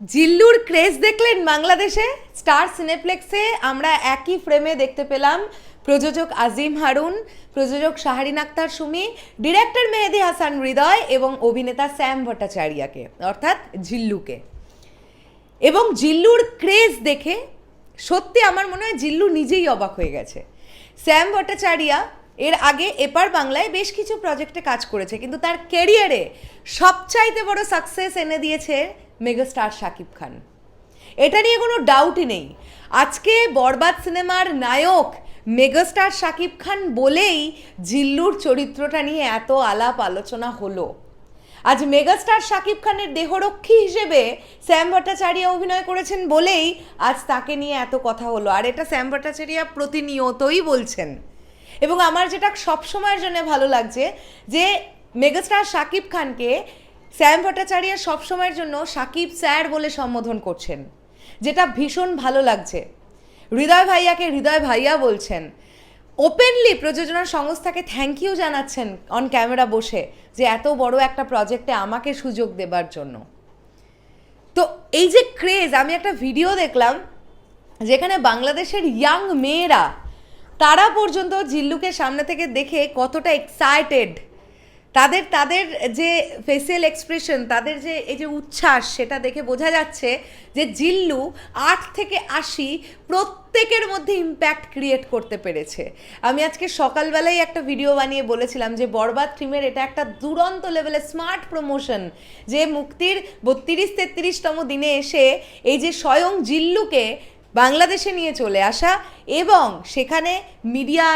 Zillur craze দেখলেন বাংলাদেশে? Star সিনেপ্লেক্সে আমরা একই ফ্রেমে দেখতে পেলাম প্রযোজক আজিম হারুন, প্রযোজক শাহরিন আক্তার সুমি, ডিরেক্টর মেহেদি হাসান হৃদয় এবং অভিনেতা শ্যাম ভট্টাচার্যকে, অর্থাৎ জিল্লুকে। এবং জিল্লুর ক্রেজ দেখে সত্যি আমার মনে হয় জিল্লু নিজেই অবাক হয়ে গেছে। শ্যাম ভট্টাচার্যা এর আগে এপার বাংলায় বেশ কিছু প্রজেক্টে কাজ করেছে, কিন্তু তার ক্যারিয়ারে সবচাইতে বড় সাকসেস এনে দিয়েছে মেগাস্টার শাকিব খান। এটা নিয়ে কোনো ডাউটই নেই। আজকে বরবাদ সিনেমার নায়ক মেগাস্টার শাকিব খান বলেই জিল্লুর চরিত্রটা নিয়ে এত আলাপ আলোচনা হলো। আজ মেগাস্টার শাকিব খানের দেহরক্ষী হিসেবে শ্যাম ভট্টাচার্য অভিনয় করেছেন বলেই আজ তাকে নিয়ে এত কথা হলো। আর এটা শ্যাম ভট্টাচার্য প্রতিনিয়তই বলছেন। এবং আমার যেটা সবসময়ের জন্য ভালো লাগছে যে মেগাস্টার শাকিব খানকে শ্যাম ভট্টাচার্য সবসময়ের জন্য সাকিব স্যার বলে সম্বোধন করছেন, যেটা ভীষণ ভালো লাগছে। হৃদয় ভাইয়াকে হৃদয় ভাইয়া বলছেন ওপেনলি প্রযোজনা সংস্থাকে থ্যাংক ইউ জানাচ্ছেন অন ক্যামেরা বসে, যে এত বড় একটা প্রজেক্টে আমাকে সুযোগ দেবার জন্য। তো এই যে ক্রেজ আমি একটা ভিডিও দেখলাম, যেখানে বাংলাদেশের ইয়াং মেয়েরা, তারা পর্যন্ত জিল্লুকে সামনে থেকে দেখে কতটা এক্সাইটেড তাদের তাদের যে ফেসিয়াল এক্সপ্রেশন তাদের যে এই যে উচ্ছ্বাস, সেটা দেখে বোঝা যাচ্ছে যে জিল্লু আট থেকে আশি প্রত্যেকের মধ্যে ইম্প্যাক্ট ক্রিয়েট করতে পেরেছে। আমি আজকে সকালবেলায় একটা ভিডিও বানিয়ে বলেছিলাম যে বরবাদ ফিল্মের এটা একটা দুরন্ত লেভেলের স্মার্ট প্রমোশন যে মুক্তির বত্রিশ, তেত্রিশতম দিনে এসে এই যে স্বয়ং জিল্লুকে বাংলাদেশে নিয়ে চলে আসা এবং সেখানে মিডিয়া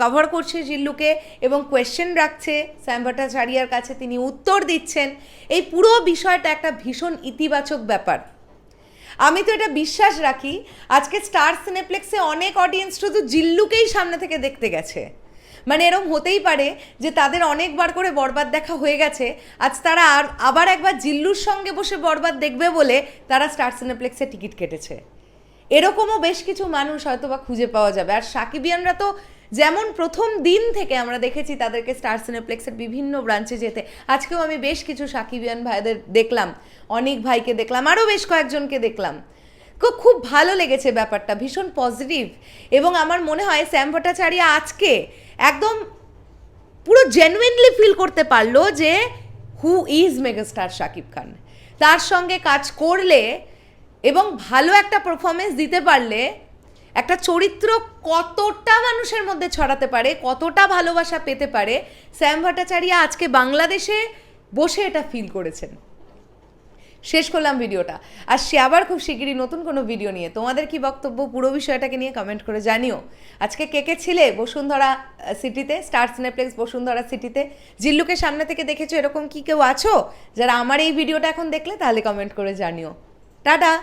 কভার করছে জিল্লুকে এবং কোয়েশ্চেন রাখছে স্যাম ভট্টাচার্যার কাছে, তিনি উত্তর দিচ্ছেন। এই পুরো বিষয়টা একটা ভীষণ ইতিবাচক ব্যাপার। আমি তো এটা বিশ্বাস রাখি, আজকে স্টার সিনেপ্লেক্সে অনেক অডিয়েন্স শুধু জিল্লুকেই সামনে থেকে দেখতে গেছে। মানে এরকম হতেই পারে যে তাদের অনেকবার করে বরবাদ দেখা হয়ে গেছে, আজ তারা আর আবার একবার জিল্লুর সঙ্গে বসে বরবাদ দেখবে বলে তারা স্টার সিনেপ্লেক্সে টিকিট কেটেছে। এরকমও বেশ কিছু মানুষ হয়তো বা খুঁজে পাওয়া যাবে। আর সাকিবিয়ানরা তো যেমন প্রথম দিন থেকে আমরা দেখেছি তাদেরকে স্টার সিনেপ্লেক্সের বিভিন্ন ব্রাঞ্চে যেতে। আজকেও আমি বেশ কিছু সাকিবিয়ান ভাইদের দেখলাম, অনেক ভাইকে দেখলাম, আরও বেশ কয়েকজনকে দেখলাম। খুব ভালো লেগেছে ব্যাপারটা, ভীষণ পজিটিভ এবং আমার মনে হয় শ্যাম ভট্টাচার্য আজকে একদম পুরো জেনুইনলি ফিল করতে পারল যে who is megastar Shakib Khan. তার সঙ্গে কাজ করলে এবং ভালো একটা পারফরমেন্স দিতে পারলে একটা চরিত্র কতটা মানুষের মধ্যে ছড়াতে পারে, কতটা ভালোবাসা পেতে পারে শ্যাম ভট্টাচার্য আজকে বাংলাদেশে বসে এটা ফিল করেছেন। শেষ করলাম ভিডিওটা। আর সে আবার খুব শিগগিরই নতুন কোনো ভিডিও নিয়ে। তোমাদের কি বক্তব্য, পুরো বিষয়টাকে নিয়ে কমেন্ট করে জানিও। আজকে কে কে ছিলে? বসুন্ধরা সিটিতে স্টার সিনেপ্লেক্স বসুন্ধরা সিটিতে জিল্লুকে সামনে থেকে দেখেছ এরকম কি কেউ আছো? যারা আমার এই ভিডিওটা এখন দেখলে তাহলে কমেন্ট করে জানিও। টাটা!